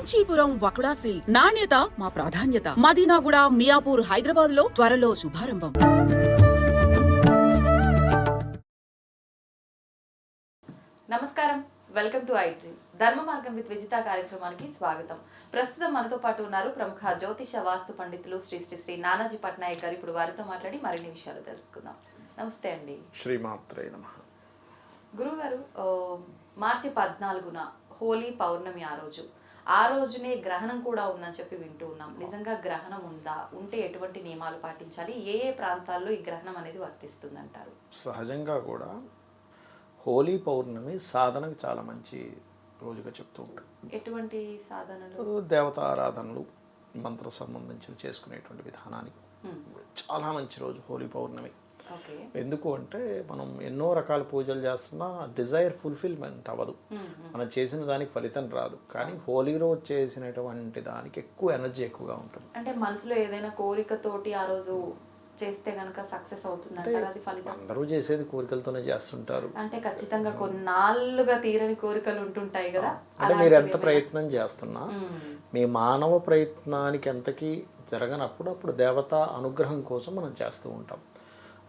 Kanchipuram వకుడా silks. నాణ్యత మా ప్రాధాన్యత. మదీనాగుడ మియాపూర్ హైదరాబాద్లో త్వరలో శుభారంభం. నమస్కారం. Welcome to I dream. Dharma Margam with Vijitha కార్యక్రమానికి స్వాగతం. ప్రస్తుతం మనతో పాటు ఉన్నారు ప్రముఖ జ్యోతిష వాస్తు పండితులు శ్రీ శ్రీ శ్రీ నానాజీ పట్నాయక్ గారు. ఇప్పుడు వారితో మాట్లాడి మరిన్ని విషయాలు తెలుసుకుందాం. నమస్తే అండి. శ్రీమాత్రే నమ. గురుగారు మార్చి పద్నాలుగున హోలీ పౌర్ణమి ఆ రోజు. ఆ రోజునే గ్రహణం కూడా ఉందని చెప్పి వింటూ ఉన్నాం. నిజంగా గ్రహణం ఉందా? ఉంటే ఎటువంటి నియమాలు పాటించాలి? ఏ ఏ ప్రాంతాల్లో ఈ గ్రహణం అనేది వర్తిస్తుందంటారు? సహజంగా కూడా హోలీ పౌర్ణమి సాధనకు చాలా మంచి రోజుగా చెప్తూ ఉంటారు. ఎటువంటి సాధనలు? దేవతా ఆరాధనలు మంత్ర సంబంధించి చేసుకునేటువంటి విధానానికి. చాలా మంచి రోజు హోలీ పౌర్ణమి. ఎందుకు అంటే మనం ఎన్నో రకాల పూజలు చేస్తున్నా డిజైర్ ఫుల్ఫిల్మెంట్ అవ్వదు. మనం చేసిన దానికి ఫలితం రాదు. కానీ హోలీ రోజు చేసినటువంటి దానికి ఎక్కువ ఎనర్జీ ఎక్కువగా ఉంటుంది. అంటే మనసులో ఏదైనా కోరికతోటి ఆ రోజు చేస్తే గనక సక్సెస్ ఫలితం? అందరూ చేసేది కోరికలతోనే చేస్తుంటారు. అంటే ఖచ్చితంగా కొన్నాళ్ళుగా తీరని కోరికలు ఉంటుంటాయి కదా. అంటే మీరు ఎంత ప్రయత్నం చేస్తున్నా మీ మానవ ప్రయత్నానికి ఎంతకీ జరగనప్పుడు అప్పుడు దేవత అనుగ్రహం కోసం మనం చేస్తూ ఉంటాం.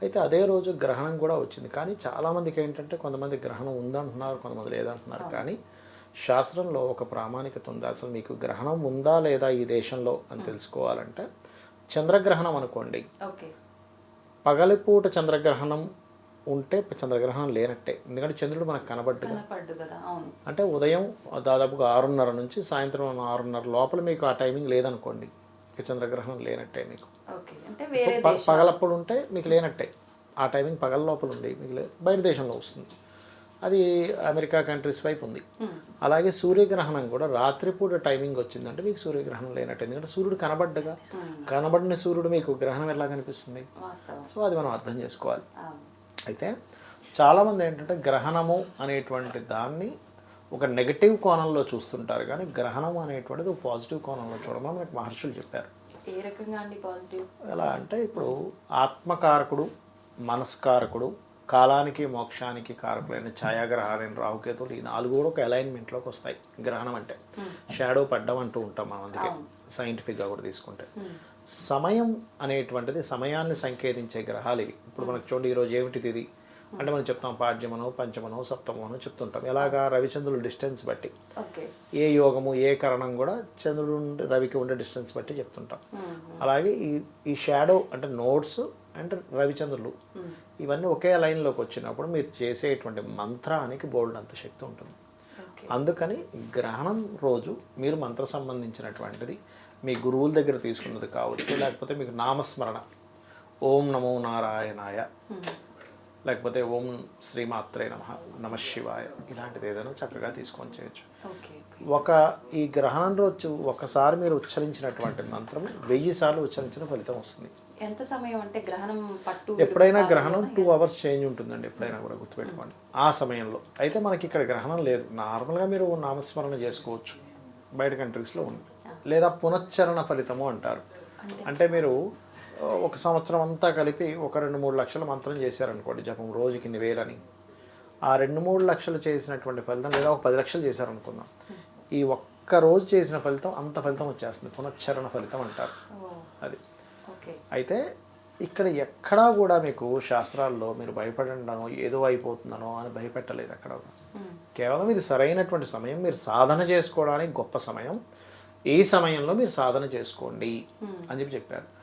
అయితే అదే రోజు గ్రహణం కూడా వచ్చింది. కానీ చాలామందికి ఏంటంటే కొంతమంది గ్రహణం ఉందంటున్నారు కొంతమంది లేదంటున్నారు. కానీ శాస్త్రంలో ఒక ప్రామాణికత ఉంది. అసలు మీకు గ్రహణం ఉందా లేదా ఈ దేశంలో అని తెలుసుకోవాలంటే చంద్రగ్రహణం అనుకోండి. పగలిపూట చంద్రగ్రహణం ఉంటే చంద్రగ్రహణం లేనట్టే. ఎందుకంటే చంద్రుడు మనకు అవును. అంటే ఉదయం దాదాపుగా ఆరున్నర నుంచి సాయంత్రం ఆరున్నర లోపల మీకు ఆ టైమింగ్ లేదనుకోండి. ఇక చంద్రగ్రహణం లేనట్టే మీకు. ఓకే. అంటే వేరే ప- పగలప్పుడు ఉంటే మీకు లేనట్టే. ఆ టైమింగ్ పగల లోపల ఉంది మీకు బయట దేశంలో వస్తుంది. అది అమెరికా కంట్రీస్ వైపు ఉంది. అలాగే సూర్యగ్రహణం కూడా రాత్రిపూట టైమింగ్ వచ్చిందంటే మీకు సూర్యగ్రహణం లేనట్టు. ఎందుకంటే సూర్యుడు కనబడ్డగా. కనబడిన సూర్యుడు మీకు గ్రహణం ఎలా కనిపిస్తుంది? సో అది మనం అర్థం చేసుకోవాలి. అయితే చాలామంది ఏంటంటే గ్రహణము అనేటువంటి దాన్ని ఒక నెగటివ్ కోణంలో చూస్తుంటారు. కానీ గ్రహణం అనేటువంటిది ఒక పాజిటివ్ కోణంలో చూడమని మనకి మహర్షులు చెప్పారు. ఏ రకంగా అండి పాజిటివ్? ఎలా అంటే ఇప్పుడు ఆత్మకారకుడు మనస్కారకుడు కాలానికి మోక్షానికి కారకులైన ఛాయాగ్రహాలైన రాహుకేతులు ఈ నాలుగు కూడా ఒక అలైన్మెంట్లోకి వస్తాయి గ్రహణం అంటే. షాడో పడ్డం అంటూ ఉంటాం మనం అందుకే సైంటిఫిక్గా కూడా తీసుకుంటే. సమయం అనేటువంటిది సమయాన్ని సంకేతించే గ్రహాలు ఇవి. ఇప్పుడు మనకు చూడండి ఈరోజు ఏమిటిది ఇది అంటే మనం చెప్తాం పాడ్యమనో పంచమనో సప్తమనో చెప్తుంటాం. ఎలాగా రవిచంద్రుల డిస్టెన్స్ బట్టి. ఏ యోగము ఏ కరణం కూడా చంద్రుడు రవికి ఉండే డిస్టెన్స్ బట్టి చెప్తుంటాం. అలాగే ఈ ఈ షాడో అంటే నోట్స్ అండ్ రవిచంద్రులు ఇవన్నీ ఒకే లైన్లోకి వచ్చినప్పుడు మీరు చేసేటువంటి మంత్రానికి బోల్డ్ అంత శక్తి ఉంటుంది. అందుకని గ్రహణం రోజు మీరు మంత్ర సంబంధించినటువంటిది మీ గురువుల దగ్గర తీసుకున్నది కావచ్చు లేకపోతే మీకు నామస్మరణ. ఓం నమో నారాయణాయ. లేకపోతే ఓం శ్రీమాత్రే నమ నమ శివాయ ఇలాంటిది ఏదైనా చక్కగా తీసుకొని చేయొచ్చు. ఒక ఈ గ్రహణం రోజు ఒకసారి మీరు ఉచ్చరించినటువంటి మంత్రం వెయ్యి సార్లు ఉచ్చరించిన ఫలితం వస్తుంది. ఎంత సమయం అంటే గ్రహణం పట్టు ఎప్పుడైనా గ్రహణం టూ అవర్స్ చేంజ్ ఉంటుందండి ఎప్పుడైనా కూడా గుర్తుపెట్టుకోండి. ఆ సమయంలో. అయితే మనకి ఇక్కడ గ్రహణం లేదు. నార్మల్గా మీరు నామస్మరణ చేసుకోవచ్చు. బయట కంట్రీస్లో ఉంది. లేదా పునశ్చరణ ఫలితము అంటారు. అంటే మీరు ఒక సంవత్సరం అంతా కలిపి ఒక రెండు మూడు లక్షల మంత్రం చేశారనుకోండి జపం రోజుకి ఇన్ని వేలని. ఆ రెండు మూడు లక్షలు చేసినటువంటి ఫలితం లేదా ఒక పది లక్షలు చేశారనుకుందాం. ఈ ఒక్క రోజు చేసిన ఫలితం అంత ఫలితం వచ్చేస్తుంది. పునశ్చరణ ఫలితం అంటారు. అది. అయితే ఇక్కడ ఎక్కడా కూడా మీకు శాస్త్రాల్లో మీరు భయపడండానో ఏదో అయిపోతుందనో అని భయపెట్టలేదు అక్కడ కూడా. కేవలం ఇది సరైనటువంటి సమయం. మీరు సాధన చేసుకోవడానికి గొప్ప సమయం. ఈ సమయంలో మీరు సాధన చేసుకోండి అని చెప్పి చెప్పారు.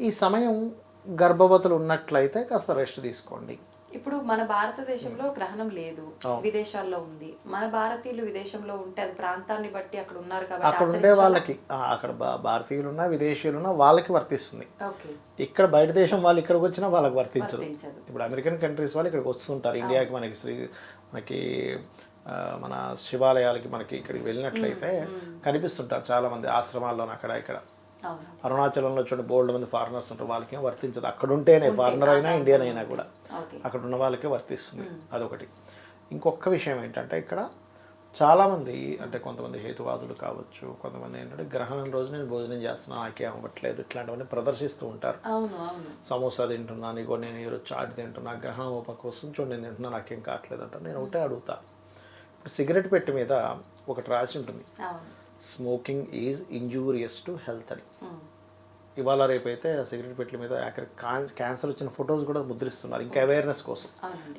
ఈ సమయం గర్భవతులు ఉన్నట్లయితే కాస్త రెస్ట్ తీసుకోండి. ఇప్పుడు మన భారతదేశంలో గ్రహణం లేదు విదేశాల్లో ఉంది. మన భారతీయులు విదేశంలో ఉంటే అది ప్రాంతాన్ని బట్టి అక్కడ ఉన్నారు కాబట్టి అక్కడ ఉండే వాళ్ళకి అక్కడ భా- భారతీయులున్నా విదేశీయులున్నా వాళ్ళకి వర్తిస్తుంది. ఇక్కడ బయట దేశం వాళ్ళు ఇక్కడికి వచ్చినా వాళ్ళకి వర్తించదు. ఇప్పుడు అమెరికన్ కంట్రీస్ వాళ్ళు ఇక్కడికి వస్తుంటారు. ఇండియాకి మనకి శ్రీ మనకి మన శివాలయాలకి మనకి ఇక్కడికి వెళ్ళినట్లయితే కనిపిస్తుంటారు చాలా మంది ఆశ్రమాల్లో అక్కడ ఇక్కడ. అరుణాచలంలో చూడండి బోల్డ్ మంది ఫారినర్స్ ఉంటారు వాళ్ళకి వర్తించదు. అక్కడ ఉంటేనే ఫారినర్ అయినా ఇండియన్ అయినా కూడా. అక్కడ ఉన్న వాళ్ళకే వర్తిస్తుంది. అదొకటి. ఇంకొక విషయం ఏంటంటే ఇక్కడ చాలామంది అంటే కొంతమంది హేతువాదులు కావచ్చు కొంతమంది ఏంటంటే గ్రహణం రోజు నేను భోజనం చేస్తున్నా నాకేం అవ్వట్లేదు ఇట్లాంటివన్నీ ప్రదర్శిస్తూ ఉంటారు. సమోసా తింటున్నాను ఇగో నేను ఈరోజు చాట్ తింటున్నా గ్రహణం పక్క వస్తుంది చూడండి నేను తింటున్నా నాకేం కావట్లేదు అంట నేను ఒకటే అడుగుతా. ఇప్పుడు సిగరెట్ పెట్టి మీద ఒకటి రాసి ఉంటుంది. Smoking is injurious to health అని. ఇవాళ రేపైతే ఆ సిగరెట్ పెట్టెల మీద క్యాన్సర్ వచ్చిన ఫొటోస్ కూడా ముద్రిస్తున్నారు ఇంకా అవేర్నెస్ కోసం.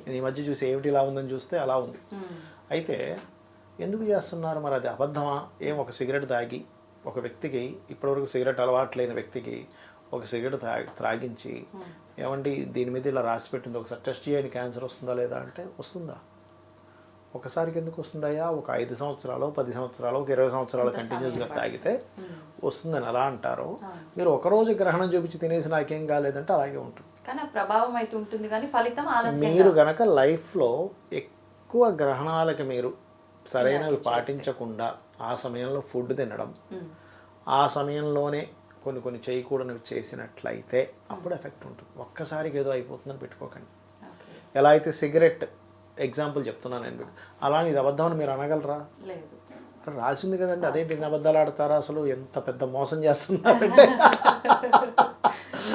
నేను ఈ మధ్య చూసి ఏమిటి ఇలా ఉందని చూస్తే అలా ఉంది. అయితే ఎందుకు చేస్తున్నారు? మరి అది అబద్ధమా? ఏం ఒక సిగరెట్ తాగి ఒక వ్యక్తికి ఇప్పటివరకు సిగరెట్ అలవాటు లేని వ్యక్తికి ఒక సిగరెట్ తాగి త్రాగించి ఏమండి దీని మీద ఇలా రాసి పెట్టింది ఒకసారి టెస్ట్ చేయండి క్యాన్సర్ వస్తుందా లేదా అంటే వస్తుందా? ఒకసారికి ఎందుకు వస్తుందయ్యా ఒక ఐదు సంవత్సరాలు పది సంవత్సరాలు ఒక ఇరవై సంవత్సరాలు కంటిన్యూస్గా తాగితే వస్తుందని అలా అంటారు. మీరు ఒకరోజు గ్రహణం చూపించి తినేసి నాకేం కాలేదంటే అలాగే ఉంటుంది. కానీ ప్రభావం అయితే ఉంటుంది కానీ ఫలితం మీరు గనక లైఫ్లో ఎక్కువ గ్రహణాలకి మీరు సరైనవి పాటించకుండా ఆ సమయంలో ఫుడ్ తినడం ఆ సమయంలోనే కొన్ని కొన్ని చేయకూడనివి చేసినట్లయితే అప్పుడు ఎఫెక్ట్ ఉంటుంది. ఒక్కసారికి ఏదో అయిపోతుందని పెట్టుకోకండి. ఎలా అయితే సిగరెట్ ఎగ్జాంపుల్ చెప్తున్నాను నేను మీకు. అలా ఇది అబద్ధం అని మీరు అనగలరా? రాసింది కదండి. అదేంటి ఇన్ని అబద్ధాలు ఆడతారా? అసలు ఎంత పెద్ద మోసం చేస్తున్నారంటే.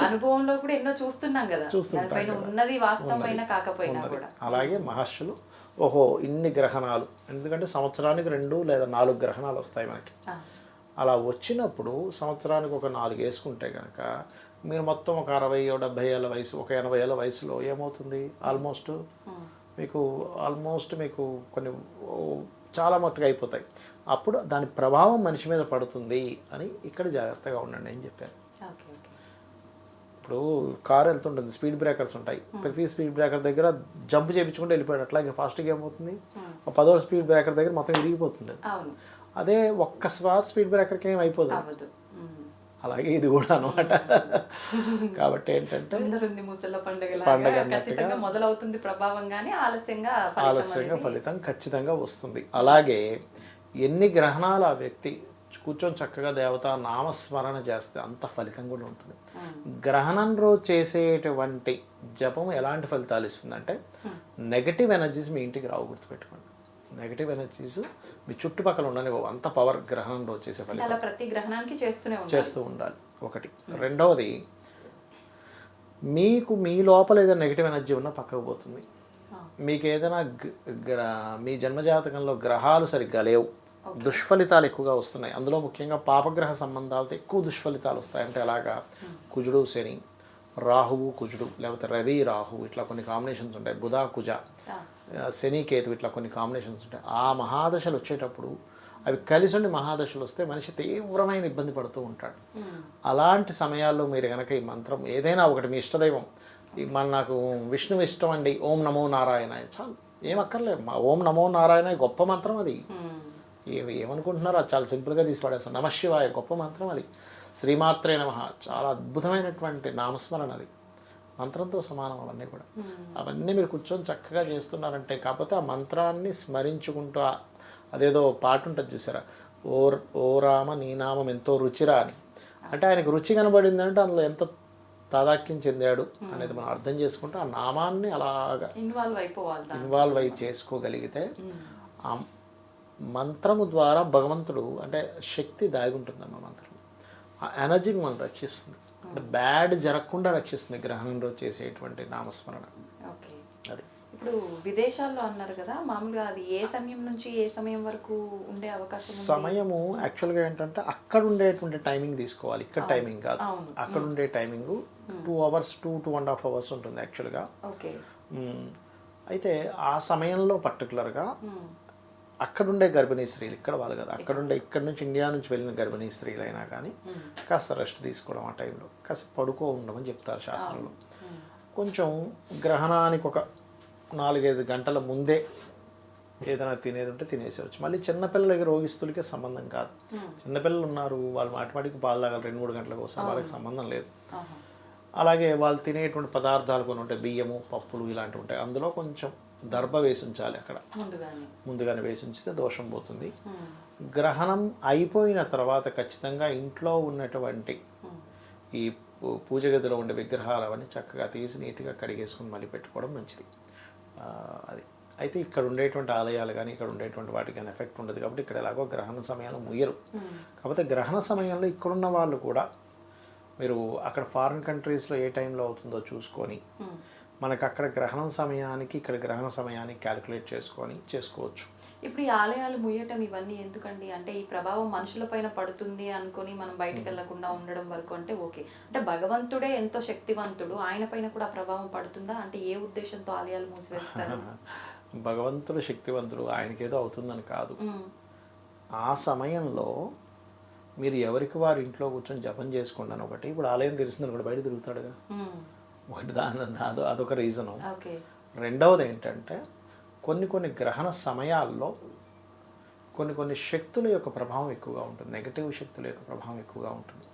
అనుభవంలో కూడా ఎన్నో చూస్తున్నాం కదా. చూస్తుంటాం కదా. ఉన్నది వాస్తవమైన కాకపోయినా. కూడా. అలాగే మహర్షులు ఓహో ఇన్ని గ్రహణాలు. ఎందుకంటే సంవత్సరానికి రెండు లేదా నాలుగు గ్రహణాలు వస్తాయి మనకి. అలా వచ్చినప్పుడు సంవత్సరానికి ఒక నాలుగు వేసుకుంటే కనుక మీరు మొత్తం ఒక అరవై డెబ్భై ఏళ్ళ వయసు ఒక ఎనభై ఏళ్ళ వయసులో ఏమవుతుంది? ఆల్మోస్ట్ మీకు ఆల్మోస్ట్ మీకు కొన్ని చాలా మట్టుగా అయిపోతాయి. అప్పుడు దాని ప్రభావం మనిషి మీద పడుతుంది అని ఇక్కడ జాగ్రత్తగా ఉండండి అని చెప్పాను. ఇప్పుడు కారు వెళ్తుంటుంది స్పీడ్ బ్రేకర్స్ ఉంటాయి. ప్రతి స్పీడ్ బ్రేకర్ దగ్గర జంప్ చేయించుకుంటూ వెళ్ళిపోయాడు అట్లాగే ఫాస్ట్గా ఏమవుతుంది? ఒక పదో స్పీడ్ బ్రేకర్ దగ్గర మొత్తం విరిగిపోతుంది అది. ఒక్క స్పీడ్ బ్రేకర్కి ఏం అయిపోదు. అలాగే ఇది కూడా అనమాట కాబట్టి ఏంటంటే పండుగ అన్నట్టుగా మొదలవుతుంది ప్రభావం కానీ ఆలస్యంగా ఫలితం ఆలస్యంగా ఫలితం ఖచ్చితంగా వస్తుంది. అలాగే ఎన్ని గ్రహణాలు ఆ వ్యక్తి కూర్చొని చక్కగా దేవత నామస్మరణ చేస్తే అంత ఫలితం కూడా ఉంటుంది. గ్రహణం రోజు చేసేటువంటి జపం ఎలాంటి ఫలితాలు ఇస్తుందంటే నెగటివ్ ఎనర్జీస్ మీ ఇంటికి రావు గుర్తుపెట్టుకోండి. నెగటివ్ ఎనర్జీస్ మీ చుట్టుపక్కల ఉండనివ్వవు అంత పవర్ గ్రహణం రోజు చేసే ఫలితం ప్రతి గ్రహణానికి చేస్తూనే చేస్తూ ఉండాలి. ఒకటి. రెండవది మీకు మీ లోపల ఏదైనా నెగిటివ్ ఎనర్జీ ఉన్నా పక్కకు పోతుంది. మీకు ఏదైనా గ్ర మీ జన్మజాతకంలో గ్రహాలు సరిగ్గా లేవు. దుష్ఫలితాలు ఎక్కువగా వస్తున్నాయి. అందులో ముఖ్యంగా పాపగ్రహ సంబంధాలతో ఎక్కువ దుష్ఫలితాలు వస్తాయి. అంటే అలాగా కుజుడు శని రాహువు కుజుడు లేకపోతే రవి రాహువు ఇట్లా కొన్ని కాంబినేషన్స్ ఉంటాయి. బుధ కుజ. శని కేతు ఇట్లా కొన్ని కాంబినేషన్స్ ఉంటాయి. ఆ మహాదశలు వచ్చేటప్పుడు అవి కలిసి ఉండి మహాదశలు వస్తే మనిషి తీవ్రమైన ఇబ్బంది పడుతూ ఉంటాడు. అలాంటి సమయాల్లో మీరు కనుక ఈ మంత్రం ఏదైనా ఒకటి మీ ఇష్టదైవం మన నాకు విష్ణువు ఇష్టం అండి ఓం నమో నారాయణ చాలు. ఏం అక్కర్లేదు. మా ఓం నమో నారాయణ గొప్ప మంత్రం అది. ఏ- ఏమనుకుంటున్నారో అది చాలా సింపుల్గా తీసి పడేస్తాను. నమశివాయ గొప్ప మంత్రం అది. శ్రీమాత్రే నమ. చాలా అద్భుతమైనటువంటి నామస్మరణ అది. మంత్రంతో సమానం అవన్నీ కూడా. అవన్నీ మీరు కూర్చొని చక్కగా చేస్తున్నారంటే కాకపోతే ఆ మంత్రాన్ని స్మరించుకుంటూ అదేదో పాట ఉంటుంది చూసారా? ఓ ఓ రామ నీ నామం ఎంతో రుచిరా అని. అంటే ఆయనకు రుచి కనబడిందంటే అందులో ఎంత తాదాక్యం చెందాడు అనేది మనం అర్థం చేసుకుంటూ ఆ నామాన్ని అలాగా ఇన్వాల్వ్ అయిపోవాలి. ఇన్వాల్వ్ అయి చేసుకోగలిగితే ఆ మంత్రము ద్వారా భగవంతుడు అంటే శక్తి దాగి ఉంటుందమ్మా మంత్రం. ఆ ఎనర్జీని మనం రక్షిస్తుంది. అంటే బ్యాడ్ జరగకుండా రక్షిస్తుంది గ్రహణం రోజు చేసేటువంటి నామస్మరణ. ఓకే. అది. ఇప్పుడు విదేశాల్లో అన్నారు కదా మామూలుగా అది ఏ సమయం నుంచి ఏ సమయం వరకు ఉండే అవకాశం సమయము యాక్చువల్గా ఏంటంటే అక్కడ ఉండేటువంటి టైమింగ్ తీసుకోవాలి. ఇక్కడ టైమింగ్ కాదు. అక్కడ ఉండే timing two hours two two and half hours ఉంటుంది యాక్చువల్గా ఓకే. మ్మ్. అయితే ఆ సమయంలో పర్టికులర్గా. అక్కడుండే గర్భిణీ స్త్రీలు ఇక్కడ వాళ్ళు కదా. అక్కడుండే ఇక్కడ నుంచి ఇండియా నుంచి వెళ్ళిన గర్భిణీ స్త్రీలు అయినా కానీ కాస్త రెస్ట్ తీసుకోవడం ఆ టైంలో. కాస్త పడుకో ఉండమని చెప్తారు శాస్త్రంలో. కొంచెం గ్రహణానికి ఒక నాలుగైదు గంటల ముందే ఏదైనా తినేది ఉంటే తినేసేవచ్చు మళ్ళీ చిన్నపిల్లలకి రోగిస్తులకి సంబంధం కాదు. చిన్నపిల్లలు ఉన్నారు వాళ్ళు మాటిమాటికి పాలు తాగాలి రెండు మూడు గంటల కోసం వాళ్ళకి సంబంధం లేదు. అలాగే వాళ్ళు తినేటువంటి పదార్థాలు కొన్ని ఉంటాయి బియ్యము పప్పులు ఇలాంటివి ఉంటాయి. అందులో కొంచెం దర్భ వేసి ఉంచాలి అక్కడ. ముందుగానే. వేసి ఉంచితే దోషం పోతుంది. ఉమ్. గ్రహణం అయిపోయిన తర్వాత ఖచ్చితంగా ఇంట్లో ఉన్నటువంటి ఈ పూ- పూజ గదిలో ఉండే విగ్రహాలు అవన్నీ చక్కగా తీసి నీట్గా కడిగేసుకుని మళ్ళీ పెట్టుకోవడం మంచిది. అది. అయితే ఇక్కడ ఉండేటువంటి ఆలయాలు కానీ ఇక్కడ ఉండేటువంటి వాటికి కానీ ఎఫెక్ట్ ఉండదు కాబట్టి ఇక్కడ ఎలాగో గ్రహణ సమయంలో ముయ్యరు. కాకపోతే గ్రహణ సమయంలో ఇక్కడున్న వాళ్ళు కూడా మీరు అక్కడ ఫారిన్ కంట్రీస్లో ఏ టైంలో అవుతుందో చూసుకొని మనకు అక్కడ గ్రహణం సమయానికి ఇక్కడ గ్రహణ సమయానికి క్యాలిక్యులేట్ చేసుకొని చేసుకోవచ్చు. ఇప్పుడు ఈ ఆలయాలు ముయ్యటం ఇవన్నీ ఎందుకండి? అంటే ఈ ప్రభావం మనుషులపైన పడుతుంది అనుకొని మనం బయటకు వెళ్ళకుండా ఉండడం వరకు అంటే ఓకే. అంటే భగవంతుడే ఎంతో శక్తివంతుడు ఆయన పైన కూడా ఆ ప్రభావం పడుతుందా? అంటే ఏ ఉద్దేశంతో ఆలయాలు మూసివేస్తారు? భగవంతుడు శక్తివంతుడు ఆయనకేదో అవుతుందని కాదు. ఉమ్, ఆ సమయంలో మీరు ఎవరికి వారు ఇంట్లో కూర్చొని జపం చేసుకోండి అని ఒకటి ఇప్పుడు ఆలయం తెలిసిందని కూడా బయట తిరుగుతాడుగా ఒకటి దాని అదో అదొక రీజను రెండవది ఏంటంటే కొన్ని కొన్ని గ్రహణ సమయాల్లో కొన్ని కొన్ని శక్తుల యొక్క ప్రభావం ఎక్కువగా ఉంటుంది. నెగటివ్ శక్తుల యొక్క ప్రభావం ఎక్కువగా ఉంటుంది.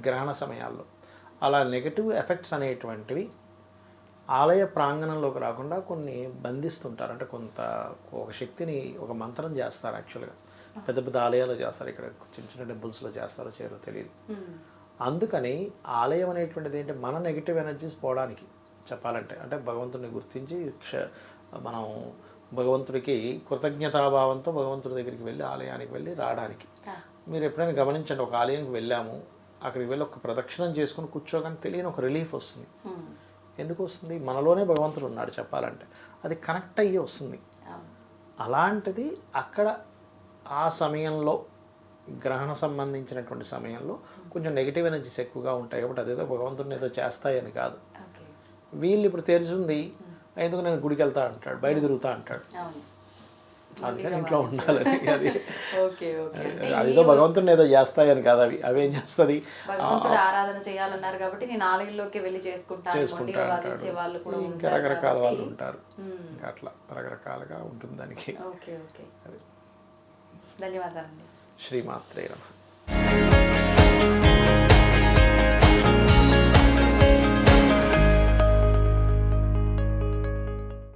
గ్రహణ సమయాల్లో. అలా నెగటివ్ ఎఫెక్ట్స్ అనేటువంటివి ఆలయ ప్రాంగణంలోకి రాకుండా కొన్ని బంధిస్తుంటారు. అంటే కొంత ఒక శక్తిని ఒక మంత్రం చేస్తారు యాక్చువల్గా పెద్ద పెద్ద ఆలయాలు చేస్తారు. ఇక్కడ చిన్న చిన్న టెంపుల్స్లో చేస్తారో చేయరో తెలియదు అందుకని ఆలయం అనేటువంటిది ఏంటి? మన నెగిటివ్ ఎనర్జీస్ పోవడానికి చెప్పాలంటే అంటే భగవంతుడిని గుర్తించి క్ష మనం భగవంతుడికి కృతజ్ఞతాభావంతో భగవంతుడి దగ్గరికి వెళ్ళి ఆలయానికి వెళ్ళి రావడానికి. మీరు ఎప్పుడైనా గమనించండి ఒక ఆలయంకి వెళ్ళాము అక్కడికి వెళ్ళి ఒక ప్రదక్షిణం చేసుకుని కూర్చోగానే తెలియని ఒక రిలీఫ్ వస్తుంది. ఎందుకు వస్తుంది? మనలోనే భగవంతుడు ఉన్నాడు చెప్పాలంటే. అది కనెక్ట్ అయ్యి వస్తుంది. అలాంటిది అక్కడ ఆ సమయంలో గ్రహణ సంబంధించినటువంటి సమయంలో కొంచెం నెగిటివ్ ఎనర్జీస్ ఎక్కువగా ఉంటాయి కాబట్టి అదేదో భగవంతుడిని ఏదో చేస్తాయని కాదు. వీళ్ళు ఇప్పుడు తెరిచింది ఎందుకు నేను గుడికి వెళ్తా అంటాడు బయట తిరుగుతా అంటాడు. అందుకని ఇంట్లో ఉండాలని అది. అదేదో భగవంతుడిని ఏదో చేస్తాయని కాదు అవి. అవేం చేస్తుంది? భగవంతుడు ఆరాధన చేయాలన్నారు కాబట్టి నేను ఆలయంలోకి వెళ్ళి చేసుకుంటాను ఇంకా రకరకాల వాళ్ళు ఉంటారు. ఇంకా అట్లా రకరకాలుగా ఉంటుంది దానికి. Okay okay. ధన్యవాదాలండి. శ్రీమాత్రే నమ.